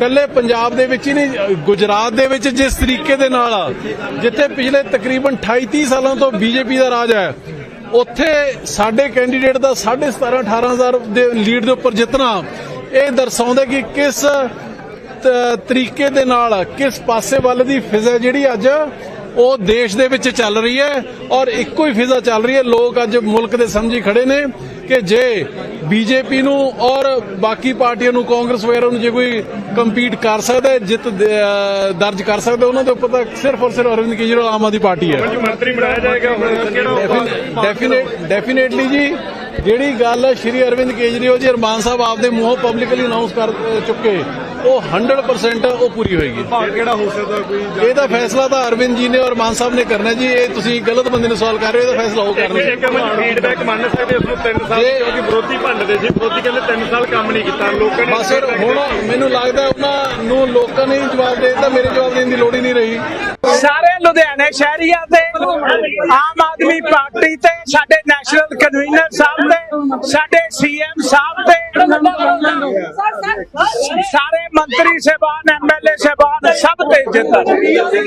ਕੱਲੇ ਪੰਜਾਬ ਦੇ ਵਿੱਚ ਹੀ ਨਹੀਂ ਗੁਜਰਾਤ ਦੇ ਵਿੱਚ ਜਿਸ ਤਰੀਕੇ ਦੇ ਨਾਲ ਜਿੱਥੇ ਪਿਛਲੇ ਤਕਰੀਬਨ 28 30 ਸਾਲਾਂ ਤੋਂ ਬੀਜੇਪੀ ਦਾ ਰਾਜ ਹੈ, ਉੱਥੇ ਸਾਡੇ ਕੈਂਡੀਡੇਟ ਦਾ 17.5 18000 ਦੇ ਲੀਡ ਦੇ ਉੱਪਰ ਜਿੱਤਣਾ, ਇਹ ਦਰਸਾਉਂਦਾ ਕਿ ਕਿਸ ਤਰੀਕੇ ਦੇ ਨਾਲ, ਕਿਸ ਪਾਸੇ ਵੱਲ ਦੀ ਫਿਜ਼ਾ ਜਿਹੜੀ ਅੱਜ ਉਹ ਦੇਸ਼ ਦੇ ਵਿੱਚ ਚੱਲ ਰਹੀ ਹੈ ਔਰ ਇੱਕੋ ਹੀ ਫਿਜ਼ਾ ਚੱਲ ਰਹੀ ਹੈ। ਲੋਕ ਅੱਜ ਮੁਲਕ ਦੇ ਸਮਝੀ ਖੜੇ ਨੇ ਕਿ ਜੇ ਬੀਜੇਪੀ ਨੂੰ ਔਰ ਬਾਕੀ ਪਾਰਟੀਆਂ ਨੂੰ ਕਾਂਗਰਸ ਵਗੈਰਾ ਨੂੰ ਜੇ ਕੋਈ ਕੰਪੀਟ ਕਰ ਸਕਦਾ ਜਿੱਤ ਦਰਜ ਕਰ ਸਕਦਾ ਉਹਨਾਂ ਦੇ ਉੱਪਰ ਤਾਂ ਸਿਰਫ ਔਰ ਸਿਰਫ ਅਰਵਿੰਦ ਕੇਜਰੀਵਾਲ ਆਮ ਆਦਮੀ ਪਾਰਟੀ ਹੈ। ਮੰਤਰੀ ਬਣਾਇਆ ਜਾਏਗਾ ਡੈਫੀਨੇਟਲੀ ਜੀ ਜਿਹੜੀ ਗੱਲ ਸ਼੍ਰੀ ਅਰਵਿੰਦ ਕੇਜਰੀਵਾਲ ਜੀ ਅਰਮਾਨ ਸਾਹਿਬ ਆਪਦੇ ਮੂੰਹੋਂ ਪਬਲਿਕਲੀ ਅਨਾਉਂਸ ਕਰ ਚੁੱਕੇ ਉਹ 100% ਉਹ ਪੂਰੀ ਹੋਏਗੀ। ਕਿਹੜਾ ਹੋ ਸਕਦਾ ਕੋਈ ਇਹਦਾ ਫੈਸਲਾ ਤਾਂ ਅਰਵਿੰਦ ਜੀ ਨੇ ਔਰ ਮਾਨ ਸਾਹਿਬ ਨੇ ਕਰਨਾ ਜੀ ਇਹ ਤੁਸੀਂ ਗਲਤ ਬੰਦੇ ਨੂੰ ਸਵਾਲ ਕਰ ਰਹੇ ਹੋ ਇਹਦਾ ਫੈਸਲਾ ਉਹ ਕਰਨਗੇ। ਇੱਕ ਮੈਂ ਫੀਡਬੈਕ ਮੰਨ ਸਕਦੇ ਉਸ ਨੂੰ 3 ਸਾਲ ਜੇ- ਕਿਉਂਕਿ ਵਿਰੋਧੀ ਭੰਡਦੇ ਸੀ ਵਿਰੋਧੀ ਕਹਿੰਦੇ 3 ਸਾਲ ਕੰਮ ਨਹੀਂ ਕੀਤਾ ਲੋਕਾਂ ਨੇ ਬਸ ਫਿਰ ਹੁਣ ਮੈਨੂੰ ਲੱਗਦਾ ਉਹਨਾਂ ਨੂੰ ਲੋਕਾਂ ਨੇ ਜਵਾਬ ਦੇ ਦਿੱਤਾ ਮੇਰੇ ਜਵਾਬ ਦੇਣ ਦੀ ਲੋੜ ਹੀ ਨਹੀਂ ਰਹੀ। ਸਾਰੇ ਲੁਧਿਆਣੇ ਸ਼ਹਿਰੀਆਂ ਤੇ ਆਮ ਆਦਮੀ ਪਾਰਟੀ ਤੇ, ਸਾਡੇ ਨੈਸ਼ਨਲ ਕਨਵੀਨਰ ਸਾਹਿਬ ਤੇ, ਸਾਡੇ ਸੀਐਮ ਸਾਹਿਬ ਤੇ। ਸਾਰੇ ਮੰਤਰੀ ਸਹਿਬਾਨ ਐਮਐਲਏ ਸਹਿਬਾਨ, ਸਭ ਤੇ ਜਿੱਤ